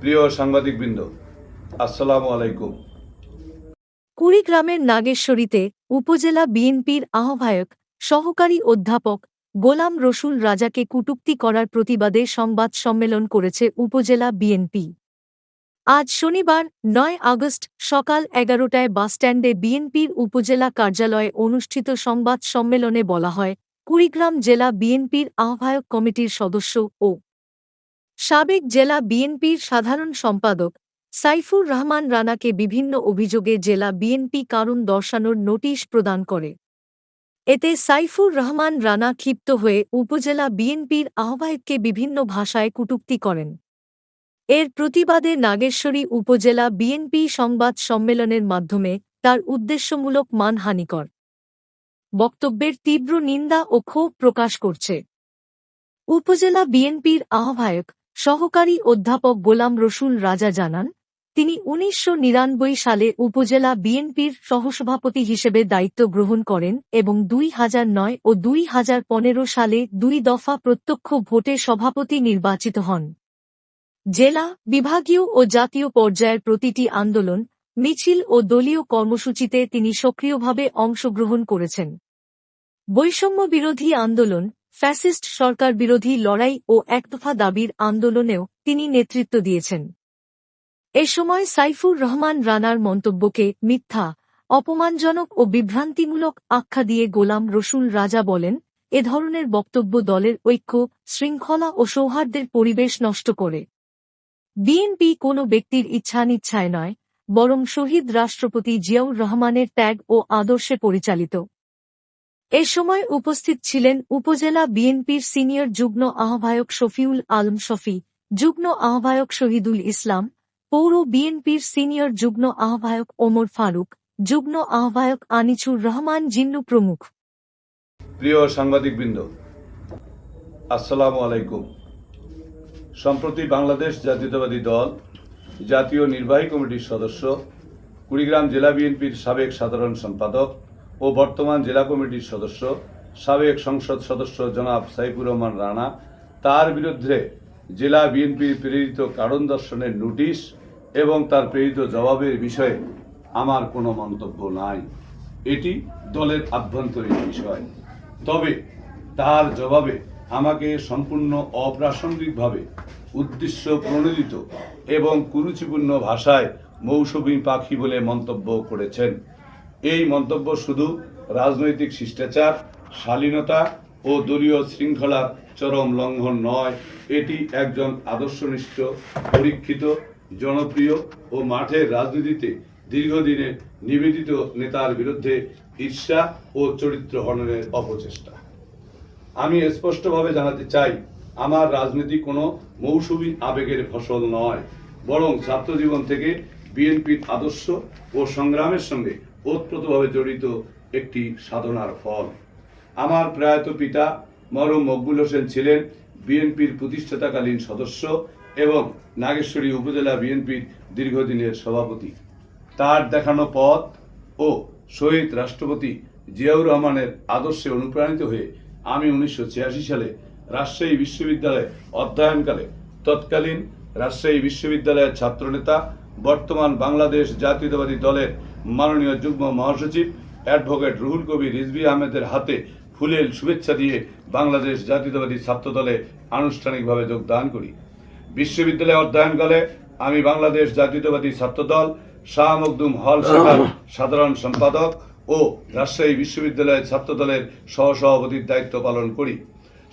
প্রিয় সাংবাদিকবৃন্দ, আসসালামু আলাইকুম। কুড়িগ্রামের নাগেশ্বরীতে উপজেলা বিএনপির আহ্বায়ক, সহকারী অধ্যাপক গোলাম রসুল রাজাকে কটূক্তি করার প্রতিবাদে সংবাদ সম্মেলন করেছে উপজেলা বিএনপি। আজ শনিবার, নয় আগস্ট সকাল এগারোটায় বাসস্ট্যান্ডে বিএনপির উপজেলা কার্যালয়ে অনুষ্ঠিত সংবাদ সম্মেলনে বলা হয়, কুড়িগ্রাম জেলা বিএনপির আহ্বায়ক কমিটির সদস্য ও সাবেক জেলা বিএনপির সাধারণ সম্পাদক সাইফুর রহমান রানাকে বিভিন্ন অভিযোগে জেলা বিএনপি কারণ দর্শানোর নোটিশ প্রদান করে। এতে সাইফুর রহমান রানা ক্ষিপ্ত হয়ে উপজেলা বিএনপির আহ্বায়ককে বিভিন্ন ভাষায় কটূক্তি করেন। এর প্রতিবাদে নাগেশ্বরী উপজেলা বিএনপি সংবাদ সম্মেলনের মাধ্যমে তার উদ্দেশ্যমূলক মানহানিকর বক্তব্যের তীব্র নিন্দা ও ক্ষোভ প্রকাশ করছে। উপজেলা বিএনপির আহ্বায়ক সহকারী অধ্যাপক গোলাম রসুল রাজা জানান, তিনি উনিশশো নিরানব্বই সালে উপজেলা বিএনপির সহসভাপতি হিসেবে দায়িত্ব গ্রহণ করেন এবং দুই ও দুই হাজার পনেরো সালে দুই দফা প্রত্যক্ষ ভোটে সভাপতি নির্বাচিত হন। জেলা, বিভাগীয় ও জাতীয় পর্যায়ের প্রতিটি আন্দোলন, মিছিল ও দলীয় কর্মসূচিতে তিনি সক্রিয়ভাবে অংশগ্রহণ করেছেন। বৈষম্য বিরোধী আন্দোলন ফ্যাসিস্ট সরকার বিরোধী লড়াই ও একদফা দাবির আন্দোলনেও তিনি নেতৃত্ব দিয়েছেন। এ সময় সাইফুর রহমান রানার মন্তব্যকে মিথ্যা, অপমানজনক ও বিভ্রান্তিমূলক আখ্যা দিয়ে গোলাম রসুল রাজা বলেন, এ ধরনের বক্তব্য দলের ঐক্য, শৃঙ্খলা ও সৌহার্দ্যের পরিবেশ নষ্ট করে। বিএনপি কোনো ব্যক্তির ইচ্ছানিচ্ছায় নয়, বরং শহীদ রাষ্ট্রপতি জিয়াউর রহমানের ত্যাগ ও আদর্শে পরিচালিত। এ সময় উপস্থিত ছিলেন উপজেলা বিএনপির সিনিয়র যুগ্ম আহ্বায়ক শফিউল আলম শফি, যুগ্ম আহ্বায়ক শহীদুল ইসলাম, পৌর বিএনপির সিনিয়র যুগ্ম আহ্বায়ক ওমর ফারুক, যুগ্ম আহ্বায়ক আনিছুর রহমান জিন্নু প্রমুখ। প্রিয় সাংবাদিকবৃন্দ, আসসালামু আলাইকুম। সম্প্রতি বাংলাদেশ জাতীয়তাবাদী দল, জাতীয় নির্বাহী কমিটির সদস্য, কুড়িগ্রাম জেলা বিএনপির সাবেক সাধারণ সম্পাদক ও বর্তমান জেলা কমিটির সদস্য, সাবেক সংসদ সদস্য জনাব সাইফুর রহমান রানা। তার বিরুদ্ধে জেলা বিএনপির প্রেরিত কারণ দর্শনের নোটিশ এবং তার প্রেরিত জবাবের বিষয়ে আমার কোনো মন্তব্য নাই। এটি দলের আভ্যন্তরীণ বিষয়। তবে তার জবাবে আমাকে সম্পূর্ণ অপ্রাসঙ্গিকভাবে উদ্দেশ্য প্রণোদিত এবং কুরুচিপূর্ণ ভাষায় মৌসুমী পাখি বলে মন্তব্য করেছেন। এই মন্তব্য শুধু রাজনৈতিক শিষ্টাচার, শালীনতা ও দলীয় শৃঙ্খলার চরম লঙ্ঘন নয়, এটি একজন আদর্শনিষ্ঠ, পরীক্ষিত, জনপ্রিয় ও মাঠের রাজনীতিতে দীর্ঘদিনে নিবেদিত নেতার বিরুদ্ধে ঈর্ষা ও চরিত্র হননের অপচেষ্টা। আমি স্পষ্টভাবে জানাতে চাই, আমার রাজনীতি কোনো মৌসুমী আবেগের ফসল নয়, বরং ছাত্রজীবন থেকে বিএনপির আদর্শ ও সংগ্রামের সঙ্গে ওতপ্রোতভাবে জড়িত একটি সাধনার ফল। আমার প্রয়াত পিতা মরম মকবুল হোসেন ছিলেন বিএনপির প্রতিষ্ঠাতাকালীন সদস্য এবং নাগেশ্বরী উপজেলা বিএনপির দীর্ঘদিনের সভাপতি। তার দেখানো পথ ও শহীদ রাষ্ট্রপতি জিয়াউর রহমানের আদর্শে অনুপ্রাণিত হয়ে আমি উনিশশো ছিয়াশি সালে রাজশাহী বিশ্ববিদ্যালয়ে অধ্যয়নকালে তৎকালীন রাজশাহী বিশ্ববিদ্যালয়ের ছাত্রনেতা, বর্তমান বাংলাদেশ জাতীয়তাবাদী দলের মাননীয় যুগ্ম মহাসচিব অ্যাডভোকেট রুহুল কবির রিজভি আহমেদের হাতে ফুলেল শুভেচ্ছা দিয়ে বাংলাদেশ জাতীয়তাবাদী ছাত্রদলে আনুষ্ঠানিকভাবে যোগদান করি। বিশ্ববিদ্যালয়ে অধ্যয়নকালে আমি বাংলাদেশ জাতীয়তাবাদী ছাত্রদল, শাহ মখদুম হল শাখার সাধারণ সম্পাদক ও রাজশাহী বিশ্ববিদ্যালয়ের ছাত্রদলের সহসভাপতির দায়িত্ব পালন করি।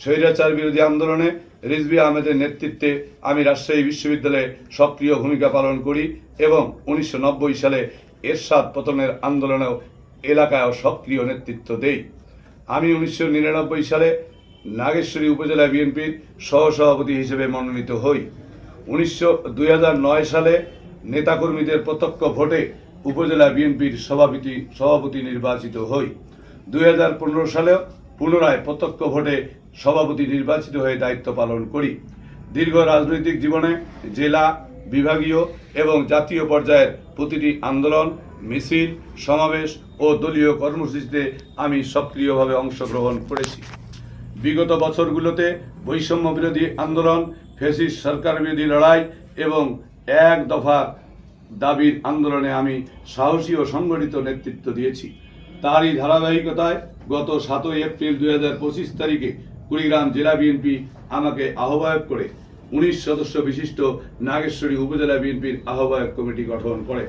স্বৈরাচার বিরোধী আন্দোলনে রিজভি আহমেদের নেতৃত্বে আমি রাজশাহী বিশ্ববিদ্যালয়ে সক্রিয় ভূমিকা পালন করি এবং উনিশশো নব্বই সালে এরশাদ পতনের আন্দোলনেও এলাকায় সক্রিয় নেতৃত্ব দেই। আমি উনিশশো নিরানব্বই সালে নাগেশ্বরী উপজেলা বিএনপির সহসভাপতি হিসেবে মনোনীত হই। উনিশশো দুই সালে নেতাকর্মীদের প্রত্যক্ষ ভোটে উপজেলা বিএনপির সভাপতি সভাপতি নির্বাচিত হই। দুই হাজার পনেরো সালেও পুনরায় প্রত্যক্ষ ভোটে সভাপতি নির্বাচিত হয়ে দায়িত্ব পালন করি। দীর্ঘ রাজনৈতিক জীবনে জেলা, বিভাগীয় এবং জাতীয় পর্যায়ের প্রতিটি আন্দোলন, মিছিল, সমাবেশ ও দলীয় কর্মসূচিতে আমি সক্রিয়ভাবে অংশগ্রহণ করেছি। বিগত বছরগুলোতে বৈষম্য বিরোধী আন্দোলন ফেসিস সরকার বিরোধী লড়াই এবং এক দফা দাবির আন্দোলনে আমি সাহসী ও সংগঠিত নেতৃত্ব দিয়েছি। তারই ধারাবাহিকতায় গত সাতই এপ্রিল দুই হাজার পঁচিশ তারিখে কুড়িগ্রাম জেলা বিএনপি আমাকে আহ্বায়ক করে উনিশ সদস্য বিশিষ্ট নাগেশ্বরী উপজেলা বিএনপির আহ্বায়ক কমিটি গঠন করে।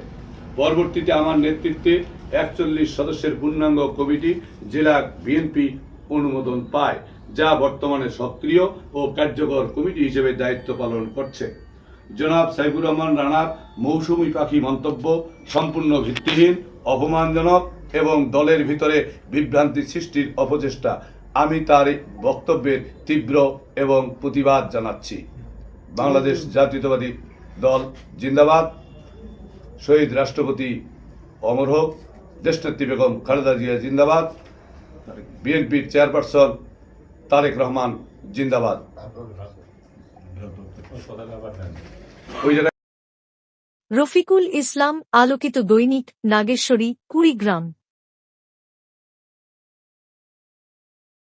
পরবর্তীতে আমার নেতৃত্বে একচল্লিশ সদস্যের পূর্ণাঙ্গ কমিটি জেলা বিএনপি অনুমোদন পায়, যা বর্তমানে সক্রিয় ও কার্যকর কমিটি হিসেবে দায়িত্ব পালন করছে। জনাব সাইফুর রহমান রানার মৌসুমী পাখি মন্তব্য সম্পূর্ণ ভিত্তিহীন, অপমানজনক এবং দলের ভিতরে বিভ্রান্তি সৃষ্টির অপচেষ্টা। আমি তার বক্তব্যের তীব্র এবং প্রতিবাদ জানাচ্ছি। বাংলাদেশ জাতীয়তাবাদী দল জিন্দাবাদ। শহীদ রাষ্ট্রপতি অমর হোক, দেশনেত্রী বেগম খালেদা জিয়া জিন্দাবাদ। বিএনপির চেয়ারপারসন তারেক রহমান জিন্দাবাদ। রফিকুল ইসলাম আলোকিত দৈনিক নাগেশ্বরী, কুড়িগ্রাম।